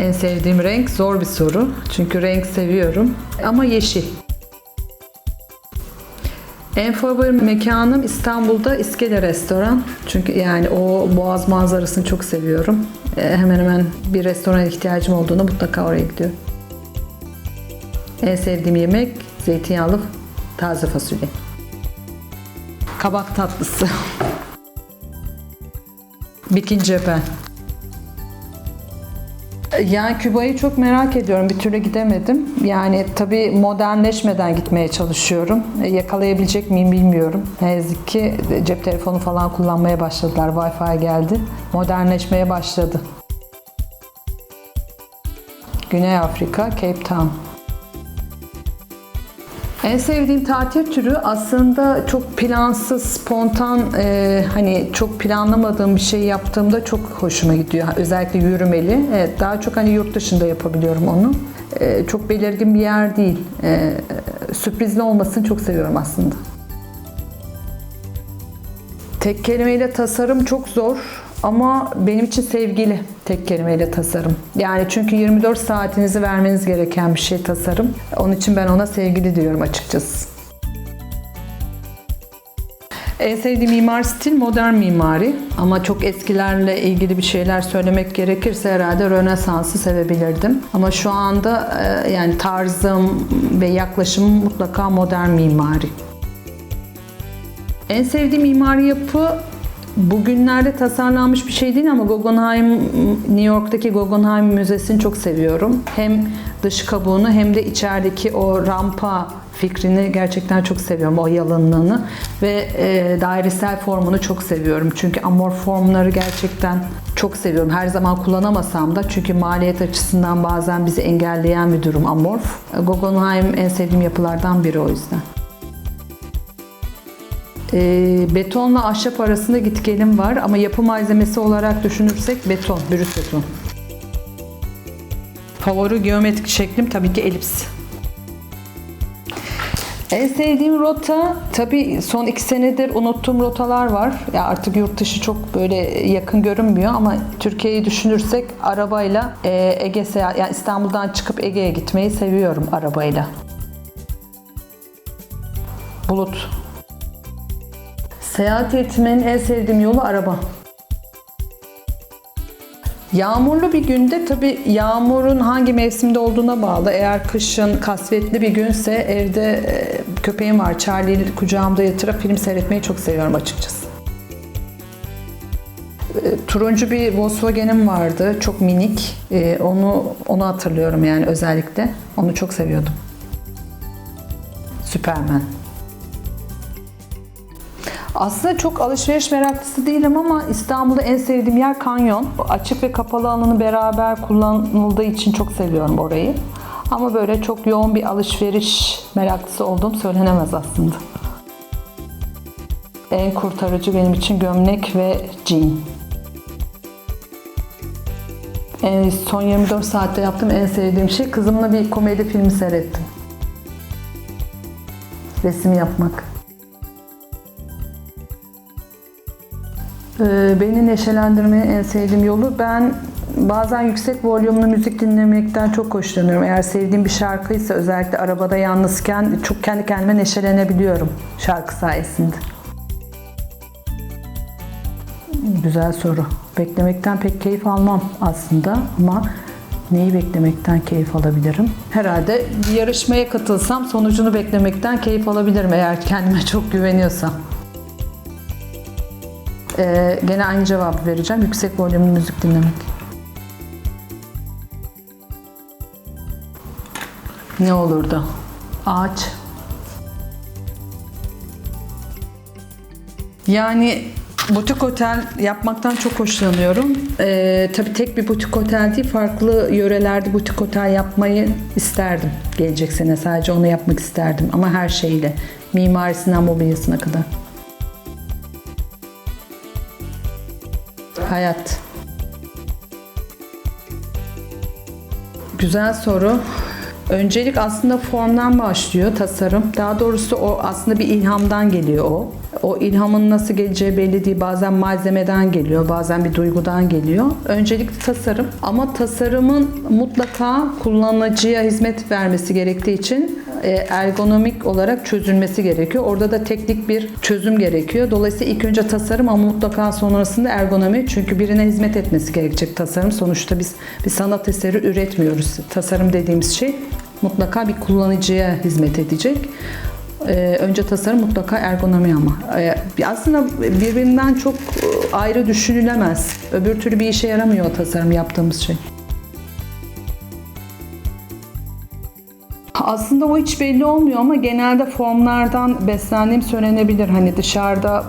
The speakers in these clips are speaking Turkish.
En sevdiğim renk zor bir soru. Çünkü renk seviyorum. Ama yeşil. En favori mekanım İstanbul'da İskele Restoran. Çünkü yani o boğaz manzarasını çok seviyorum. E, hemen hemen bir restorana ihtiyacım olduğunda mutlaka oraya gidiyorum. En sevdiğim yemek zeytinyağlı taze fasulye. Kabak tatlısı. Bikini cephen. Yani Küba'yı çok merak ediyorum. Bir türlü gidemedim. Yani tabii modernleşmeden gitmeye çalışıyorum. E, Yakalayabilecek miyim bilmiyorum. Ne yazık ki cep telefonu falan kullanmaya başladılar. Wi-Fi geldi. Modernleşmeye başladı. Güney Afrika, Cape Town. En sevdiğim tatil türü aslında çok plansız, spontan, e, hani çok planlamadığım bir şey yaptığımda çok hoşuma gidiyor. Özellikle yürümeli. Evet, daha çok hani yurt dışında yapabiliyorum onu. E, çok belirgin bir yer değil. E, sürprizli olmasını çok seviyorum aslında. Tek kelimeyle tasarım çok zor ama benim için sevgili tek kelimeyle tasarım. Yani çünkü 24 saatinizi vermeniz gereken bir şey tasarım. Onun için ben ona sevgili diyorum açıkçası. En sevdiğim mimar stil modern mimari ama çok eskilerle ilgili bir şeyler söylemek gerekirse herhalde Rönesans'ı sevebilirdim. Ama şu anda e, yani tarzım ve yaklaşımım mutlaka modern mimari. En sevdiğim mimari yapı bugünlerde tasarlanmış bir şey değil ama Guggenheim, New York'taki Guggenheim Müzesi'ni çok seviyorum. Hem dış kabuğunu hem de içerideki o rampa fikrini gerçekten çok seviyorum. O yalınlığını ve e, dairesel formunu çok seviyorum. Çünkü amorf formları gerçekten çok seviyorum. Her zaman kullanamasam da çünkü maliyet açısından bazen bizi engelleyen bir durum amorf. Guggenheim en sevdiğim yapılardan biri o yüzden. E, betonla ahşap arasında git gelim var ama yapı malzemesi olarak düşünürsek beton, brüt beton. Favori geometrik şeklim tabii ki elips. En sevdiğim rota tabii son iki senedir unuttuğum rotalar var. Ya artık yurt dışı çok böyle yakın görünmüyor ama Türkiye'yi düşünürsek arabayla e, Ege seyahat yani İstanbul'dan çıkıp Ege'ye gitmeyi seviyorum arabayla. Bulut. Seyahat etmenin en sevdiğim yolu araba. Yağmurlu bir günde tabii yağmurun hangi mevsimde olduğuna bağlı. Eğer kışın kasvetli bir günse evde e, köpeğim var. Charlie'yi kucağımda yatırıp film seyretmeyi çok seviyorum açıkçası. E, Turuncu bir Volkswagen'im vardı. Çok minik. E, Onu onu hatırlıyorum yani özellikle. Onu çok seviyordum. Superman. Aslında çok alışveriş meraklısı değilim ama İstanbul'da en sevdiğim yer kanyon. Açık ve kapalı alanı beraber kullanıldığı için çok seviyorum orayı. Ama böyle çok yoğun bir alışveriş meraklısı olduğum söylenemez aslında. En kurtarıcı benim için gömlek ve jean. En son 24 saatte yaptığım en sevdiğim şey kızımla bir komedi filmi seyrettim. Resim yapmak. Beni neşelendirmeyi en sevdiğim yolu ben bazen yüksek volümlü müzik dinlemekten çok hoşlanıyorum. Eğer sevdiğim bir şarkıysa özellikle arabada yalnızken çok kendi kendime neşelenebiliyorum şarkı sayesinde. Güzel soru. Beklemekten pek keyif almam aslında ama neyi beklemekten keyif alabilirim? Herhalde bir yarışmaya katılsam sonucunu beklemekten keyif alabilirim eğer kendime çok güveniyorsam. Ee, gene aynı cevabı vereceğim. Yüksek volümlü müzik dinlemek. Ne olurdu? Ağaç. Yani butik otel yapmaktan çok hoşlanıyorum. Ee, tabii tek bir butik otel değil, farklı yörelerde butik otel yapmayı isterdim. Gelecek sene sadece onu yapmak isterdim ama her şeyle. Mimarisinden mobilyasına kadar. Hayat. Güzel soru. Öncelik aslında formdan başlıyor tasarım. Daha doğrusu o aslında bir ilhamdan geliyor o. O ilhamın nasıl geleceği belli değil. Bazen malzemeden geliyor, bazen bir duygudan geliyor. Öncelikle tasarım ama tasarımın mutlaka kullanıcıya hizmet vermesi gerektiği için ergonomik olarak çözülmesi gerekiyor. Orada da teknik bir çözüm gerekiyor. Dolayısıyla ilk önce tasarım ama mutlaka sonrasında ergonomi. Çünkü birine hizmet etmesi gerekecek tasarım. Sonuçta biz bir sanat eseri üretmiyoruz. Tasarım dediğimiz şey mutlaka bir kullanıcıya hizmet edecek. Ee, önce tasarım mutlaka ergonomi ama. Ee, aslında birbirinden çok e, ayrı düşünülemez. Öbür türlü bir işe yaramıyor tasarım yaptığımız şey. Aslında o hiç belli olmuyor ama genelde formlardan beslendiğim söylenebilir. Hani dışarıda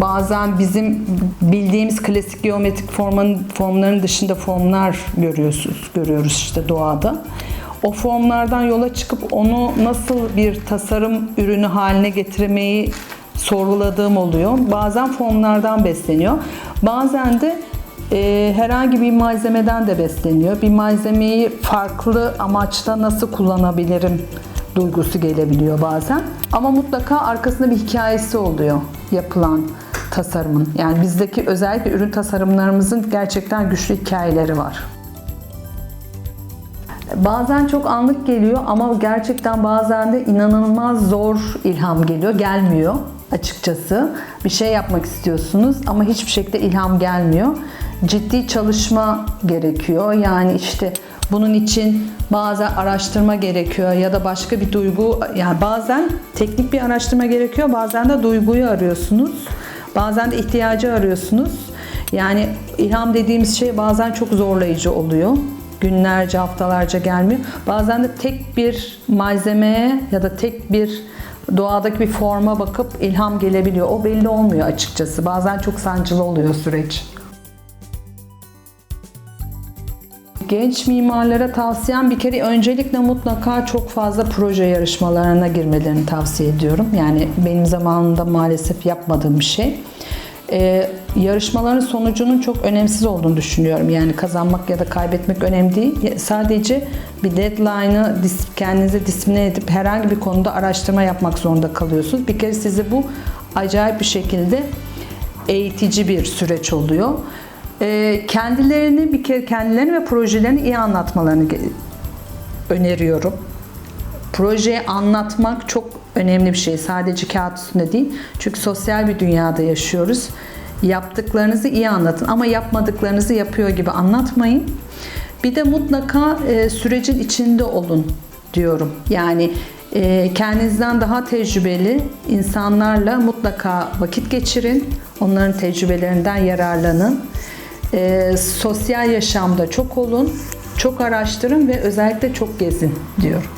bazen bizim bildiğimiz klasik geometrik formun, formların dışında formlar görüyorsunuz, görüyoruz işte doğada. O formlardan yola çıkıp onu nasıl bir tasarım ürünü haline getirmeyi sorguladığım oluyor. Bazen formlardan besleniyor. Bazen de e, herhangi bir malzemeden de besleniyor. Bir malzemeyi farklı amaçta nasıl kullanabilirim duygusu gelebiliyor bazen. Ama mutlaka arkasında bir hikayesi oluyor yapılan tasarımın. Yani bizdeki özellikle ürün tasarımlarımızın gerçekten güçlü hikayeleri var. Bazen çok anlık geliyor ama gerçekten bazen de inanılmaz zor ilham geliyor, gelmiyor açıkçası. Bir şey yapmak istiyorsunuz ama hiçbir şekilde ilham gelmiyor. Ciddi çalışma gerekiyor. Yani işte bunun için bazen araştırma gerekiyor ya da başka bir duygu yani bazen teknik bir araştırma gerekiyor, bazen de duyguyu arıyorsunuz. Bazen de ihtiyacı arıyorsunuz. Yani ilham dediğimiz şey bazen çok zorlayıcı oluyor günlerce, haftalarca gelmiyor. Bazen de tek bir malzemeye ya da tek bir doğadaki bir forma bakıp ilham gelebiliyor. O belli olmuyor açıkçası. Bazen çok sancılı oluyor süreç. Genç mimarlara tavsiyem bir kere öncelikle mutlaka çok fazla proje yarışmalarına girmelerini tavsiye ediyorum. Yani benim zamanında maalesef yapmadığım bir şey. Ee, yarışmaların sonucunun çok önemsiz olduğunu düşünüyorum. Yani kazanmak ya da kaybetmek önemli değil. Sadece bir deadline'ı kendinize disipline edip herhangi bir konuda araştırma yapmak zorunda kalıyorsunuz. Bir kere sizi bu acayip bir şekilde eğitici bir süreç oluyor. Ee, kendilerini bir kere kendilerini ve projelerini iyi anlatmalarını öneriyorum. Projeyi anlatmak çok önemli bir şey. Sadece kağıt üstünde değil. Çünkü sosyal bir dünyada yaşıyoruz. Yaptıklarınızı iyi anlatın ama yapmadıklarınızı yapıyor gibi anlatmayın. Bir de mutlaka e, sürecin içinde olun diyorum. Yani e, kendinizden daha tecrübeli insanlarla mutlaka vakit geçirin. Onların tecrübelerinden yararlanın. E, sosyal yaşamda çok olun, çok araştırın ve özellikle çok gezin diyorum.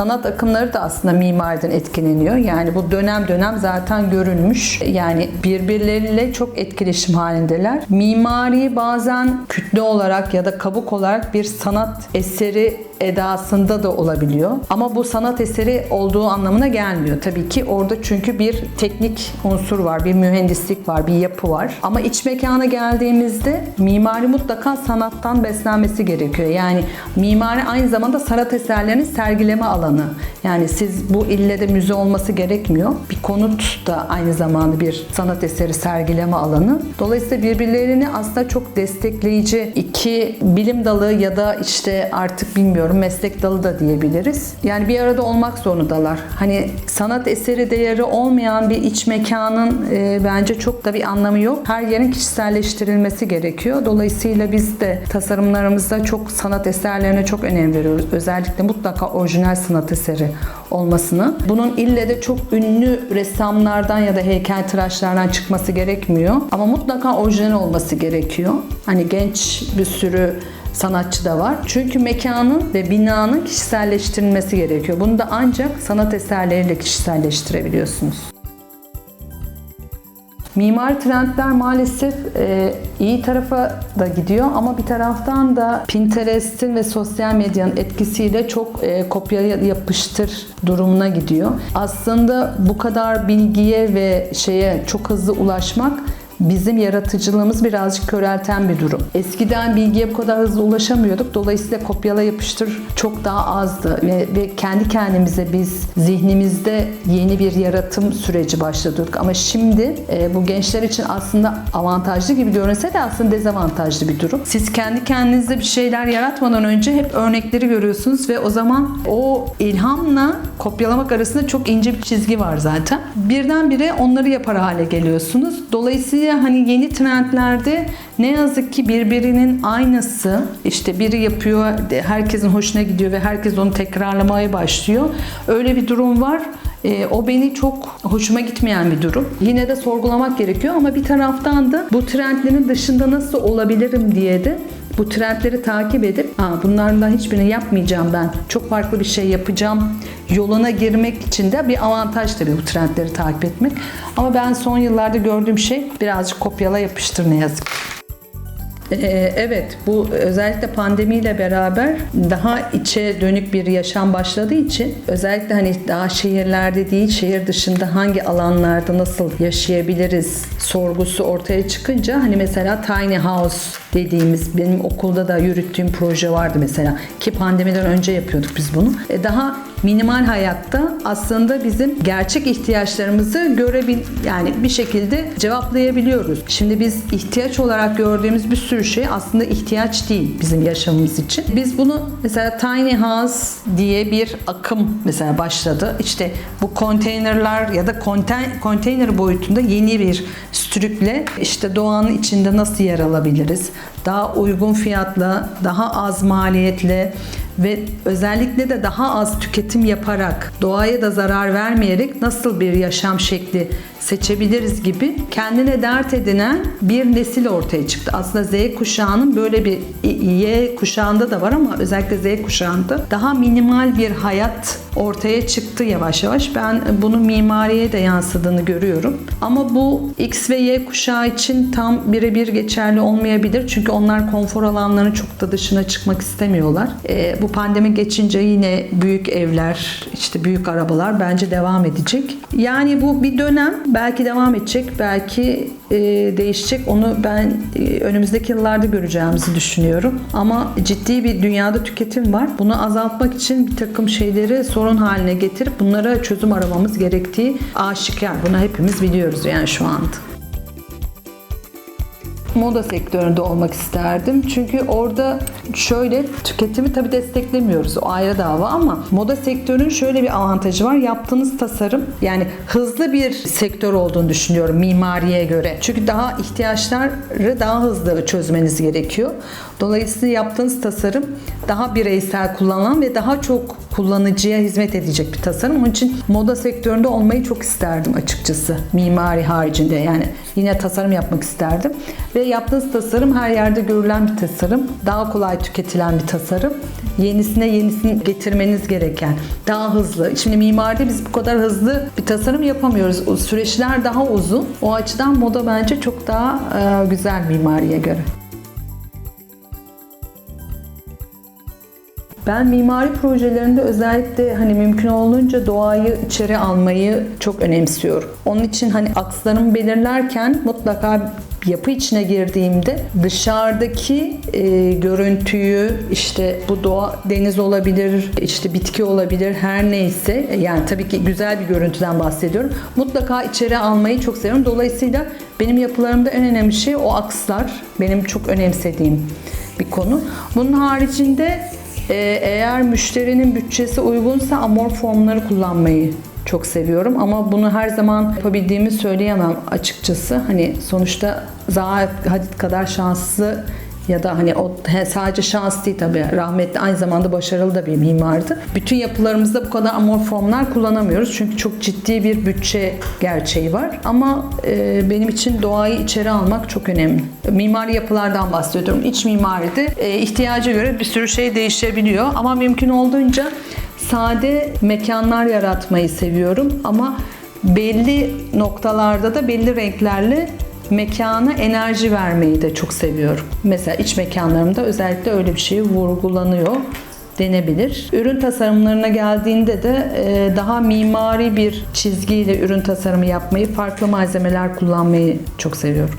sanat akımları da aslında mimariden etkileniyor. Yani bu dönem dönem zaten görülmüş. Yani birbirleriyle çok etkileşim halindeler. Mimari bazen kütle olarak ya da kabuk olarak bir sanat eseri edasında da olabiliyor. Ama bu sanat eseri olduğu anlamına gelmiyor. Tabii ki orada çünkü bir teknik unsur var, bir mühendislik var, bir yapı var. Ama iç mekana geldiğimizde mimari mutlaka sanattan beslenmesi gerekiyor. Yani mimari aynı zamanda sanat eserlerinin sergileme alanı. Yani siz bu ille de müze olması gerekmiyor. Bir konut da aynı zamanda bir sanat eseri sergileme alanı. Dolayısıyla birbirlerini aslında çok destekleyici iki bilim dalı ya da işte artık bilmiyorum bilmiyorum meslek dalı da diyebiliriz. Yani bir arada olmak zorundalar. Hani sanat eseri değeri olmayan bir iç mekanın e, bence çok da bir anlamı yok. Her yerin kişiselleştirilmesi gerekiyor. Dolayısıyla biz de tasarımlarımızda çok sanat eserlerine çok önem veriyoruz. Özellikle mutlaka orijinal sanat eseri olmasını. Bunun ille de çok ünlü ressamlardan ya da heykeltıraşlardan çıkması gerekmiyor. Ama mutlaka orijinal olması gerekiyor. Hani genç bir sürü sanatçı da var. Çünkü mekanın ve binanın kişiselleştirilmesi gerekiyor. Bunu da ancak sanat eserleriyle kişiselleştirebiliyorsunuz. Mimari trendler maalesef e, iyi tarafa da gidiyor ama bir taraftan da Pinterest'in ve sosyal medyanın etkisiyle çok e, kopya yapıştır durumuna gidiyor. Aslında bu kadar bilgiye ve şeye çok hızlı ulaşmak bizim yaratıcılığımız birazcık körelten bir durum. Eskiden bilgiye bu kadar hızlı ulaşamıyorduk. Dolayısıyla kopyala yapıştır çok daha azdı ve, ve kendi kendimize biz zihnimizde yeni bir yaratım süreci başladık. Ama şimdi e, bu gençler için aslında avantajlı gibi görünse de aslında dezavantajlı bir durum. Siz kendi kendinize bir şeyler yaratmadan önce hep örnekleri görüyorsunuz ve o zaman o ilhamla kopyalamak arasında çok ince bir çizgi var zaten. Birdenbire onları yapar hale geliyorsunuz. Dolayısıyla hani yeni trendlerde ne yazık ki birbirinin aynısı işte biri yapıyor herkesin hoşuna gidiyor ve herkes onu tekrarlamaya başlıyor. Öyle bir durum var. E, o beni çok hoşuma gitmeyen bir durum. Yine de sorgulamak gerekiyor ama bir taraftan da bu trendlerin dışında nasıl olabilirim diye de bu trendleri takip edip Aa, bunlardan hiçbirini yapmayacağım ben. Çok farklı bir şey yapacağım. Yoluna girmek için de bir avantaj tabii bu trendleri takip etmek. Ama ben son yıllarda gördüğüm şey birazcık kopyala yapıştır ne yazık ki. Ee, Evet, bu özellikle pandemiyle beraber daha içe dönük bir yaşam başladığı için özellikle hani daha şehirlerde değil, şehir dışında hangi alanlarda nasıl yaşayabiliriz sorgusu ortaya çıkınca hani mesela tiny house dediğimiz benim okulda da yürüttüğüm proje vardı mesela ki pandemiden önce yapıyorduk biz bunu. E, Daha minimal hayatta aslında bizim gerçek ihtiyaçlarımızı görebil yani bir şekilde cevaplayabiliyoruz. Şimdi biz ihtiyaç olarak gördüğümüz bir sürü şey aslında ihtiyaç değil bizim yaşamımız için. Biz bunu mesela tiny house diye bir akım mesela başladı. İşte bu konteynerler ya da konteyner boyutunda yeni bir strükle işte doğanın içinde nasıl yer alabiliriz? Daha uygun fiyatla, daha az maliyetle ve özellikle de daha az tüketim yaparak, doğaya da zarar vermeyerek nasıl bir yaşam şekli seçebiliriz gibi kendine dert edinen bir nesil ortaya çıktı. Aslında Z kuşağının böyle bir Y kuşağında da var ama özellikle Z kuşağında daha minimal bir hayat ortaya çıktı yavaş yavaş. Ben bunun mimariye de yansıdığını görüyorum. Ama bu X ve Y kuşağı için tam birebir geçerli olmayabilir. Çünkü onlar konfor alanlarının çok da dışına çıkmak istemiyorlar. Ee, bu pandemi geçince yine büyük evler, işte büyük arabalar bence devam edecek. Yani bu bir dönem belki devam edecek, belki e, değişecek. Onu ben e, önümüzdeki yıllarda göreceğimizi düşünüyorum. Ama ciddi bir dünyada tüketim var. Bunu azaltmak için bir takım şeyleri sorun haline getirip bunlara çözüm aramamız gerektiği aşikar. Bunu hepimiz biliyoruz yani şu anda moda sektöründe olmak isterdim. Çünkü orada şöyle tüketimi tabii desteklemiyoruz. O ayrı dava ama moda sektörünün şöyle bir avantajı var. Yaptığınız tasarım yani hızlı bir sektör olduğunu düşünüyorum mimariye göre. Çünkü daha ihtiyaçları daha hızlı çözmeniz gerekiyor. Dolayısıyla yaptığınız tasarım daha bireysel kullanılan ve daha çok kullanıcıya hizmet edecek bir tasarım. Onun için moda sektöründe olmayı çok isterdim açıkçası. Mimari haricinde yani yine tasarım yapmak isterdim. Ve yaptığınız tasarım her yerde görülen bir tasarım. Daha kolay tüketilen bir tasarım. Yenisine yenisini getirmeniz gereken. Daha hızlı. Şimdi mimaride biz bu kadar hızlı bir tasarım yapamıyoruz. O süreçler daha uzun. O açıdan moda bence çok daha e, güzel mimariye göre. Ben mimari projelerinde özellikle hani mümkün olduğunca doğayı içeri almayı çok önemsiyorum. Onun için hani akslarımı belirlerken mutlaka yapı içine girdiğimde dışarıdaki e, görüntüyü işte bu doğa deniz olabilir, işte bitki olabilir her neyse yani tabii ki güzel bir görüntüden bahsediyorum. Mutlaka içeri almayı çok seviyorum. Dolayısıyla benim yapılarımda en önemli şey o akslar. Benim çok önemsediğim bir konu. Bunun haricinde eğer müşterinin bütçesi uygunsa amor formları kullanmayı çok seviyorum ama bunu her zaman yapabildiğimi söyleyemem açıkçası. Hani sonuçta Zaha Hadid kadar şanslı ya da hani o sadece şans değil tabii rahmetli aynı zamanda başarılı da bir mimardı. Bütün yapılarımızda bu kadar amor formlar kullanamıyoruz çünkü çok ciddi bir bütçe gerçeği var. Ama e, benim için doğayı içeri almak çok önemli. Mimari yapılardan bahsediyorum. İç mimaride e, ihtiyaca göre bir sürü şey değişebiliyor ama mümkün olduğunca sade mekanlar yaratmayı seviyorum ama belli noktalarda da belli renklerle mekana enerji vermeyi de çok seviyorum. Mesela iç mekanlarımda özellikle öyle bir şey vurgulanıyor denebilir. Ürün tasarımlarına geldiğinde de e, daha mimari bir çizgiyle ürün tasarımı yapmayı, farklı malzemeler kullanmayı çok seviyorum.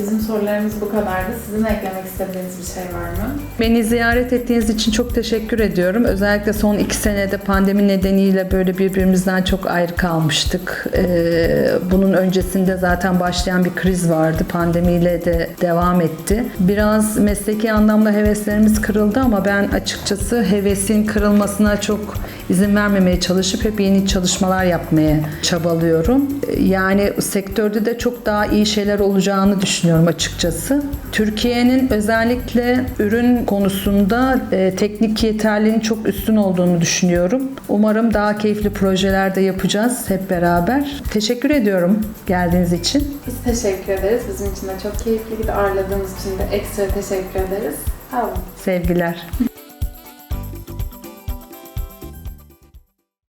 Bizim sorularımız bu kadardı. Sizin eklemek istediğiniz bir şey var mı? Beni ziyaret ettiğiniz için çok teşekkür ediyorum. Özellikle son iki senede pandemi nedeniyle böyle birbirimizden çok ayrı kalmıştık. Ee, bunun öncesinde zaten başlayan bir kriz vardı. Pandemiyle de devam etti. Biraz mesleki anlamda heveslerimiz kırıldı ama ben açıkçası hevesin kırılmasına çok izin vermemeye çalışıp hep yeni çalışmalar yapmaya çabalıyorum. Yani sektörde de çok daha iyi şeyler olacağını düşünüyorum açıkçası. Türkiye'nin özellikle ürün konusunda e, teknik yeterliğinin çok üstün olduğunu düşünüyorum. Umarım daha keyifli projeler de yapacağız hep beraber. Teşekkür ediyorum geldiğiniz için. Biz teşekkür ederiz. Bizim için de çok keyifliydi. Ağırladığınız için de ekstra teşekkür ederiz. Sağ olun. Sevgiler.